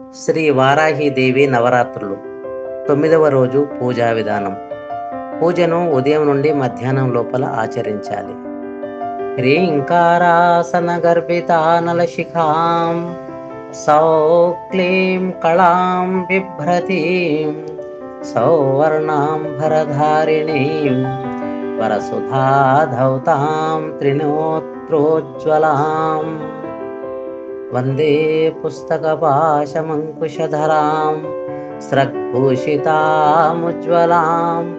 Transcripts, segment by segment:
శ్రీ వారాహిదేవి నవరాత్రులు. తొమ్మిదవ రోజు పూజా విధానం. పూజను ఉదయం నుండి మధ్యాహ్నం లోపల ఆచరించాలి. హ్రీంకారాసన గర్భితానల శిఖాం సౌక్లీం కళాం బిభ్రతీం సౌవర్ణాంబరధారిణీం వరసుధాధౌతాం త్రినోత్రోజ్వలాం. వందే పుస్తకపాశమంకుశధరాం స్రగ్భూషితాముజ్వలాం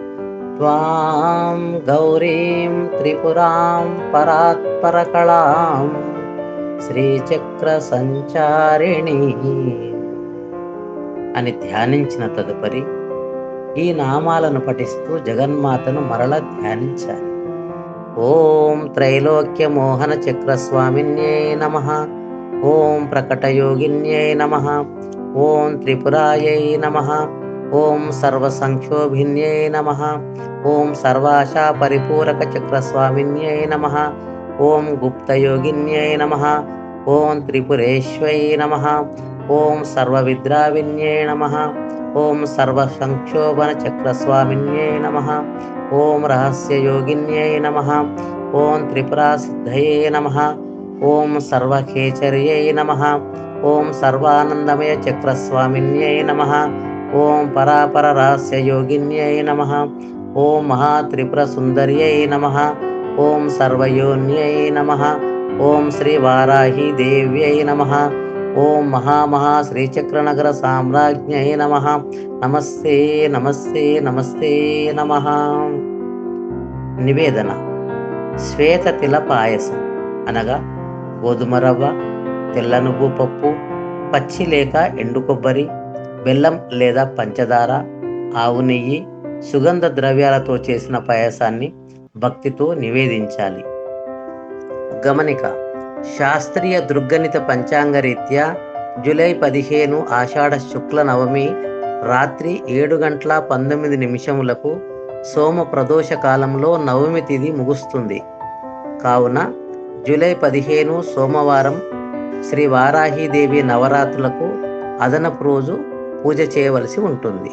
త్వాం గౌరీం త్రిపురాం పరాత్పరకళాం శ్రీచక్ర సంచారిణి అని ధ్యానించిన తదుపరి ఈ నామాలను పఠిస్తూ జగన్మాతను మరల ధ్యానించాలి. ఓం త్రైలోక్య మోహన చక్రస్వామిన్యే నమ. ఓం ప్రకటయోగిన్యై నమ ఓం త్రిపురాయై నమ ఓం సర్వసంక్షోభిన్యై నమ ఓం సర్వాశా పరిపూరక చక్రస్వామిన్యై నమ ఓం గుప్తయోగిన్యై నమ ఓం త్రిపురేశ్వై నమ ఓం సర్వవిద్రావిన్యై నమ ఓం సర్వసంక్షోభన చక్రస్వామిన్యై నమ ఓం రహస్యయోగిన్యై నమ ఓం త్రిపురాసిద్ధయే నమ. ఓం సర్వఖేచర్యై నమ ఓం సర్వానందమయ చక్రస్వామిన్యై నమ. ఓం పరాపర రహస్యయోగిన్యై నమ. ఓం మహాత్రిపుర సుందర్యై నమ. ఓం సర్వయోన్యై నమ. ఓం శ్రీ వారాహి దేవ్యై నమ. ఓం మహామహా శ్రీచక్రనగర సామ్రాజ్ఞై నమ. నమస్తే నమస్తే నమస్తే నమ. నివేదన. శ్వేత తిల పాయసం అనగా గోధుమ రవ్వ తెల్ల నువ్వు పప్పు పచ్చి లేక ఎండు కొబ్బరి బెల్లం లేదా పంచదార ఆవు నెయ్యి సుగంధ ద్రవ్యాలతో చేసిన పాయసాన్ని భక్తితో నివేదించాలి. గమనిక శాస్త్రీయ దృగ్గణిత పంచాంగ రీత్యా జూలై పదిహేను ఆషాఢ శుక్ల నవమి రాత్రి ఏడు గంటల పంతొమ్మిది నిమిషములకు సోమ ప్రదోష కాలంలో నవమి తిథి ముగుస్తుంది. కావున జూలై పదిహేను సోమవారం శ్రీ వారాహీదేవి నవరాత్రులకు అదనపు రోజు పూజ చేయవలసి ఉంటుంది.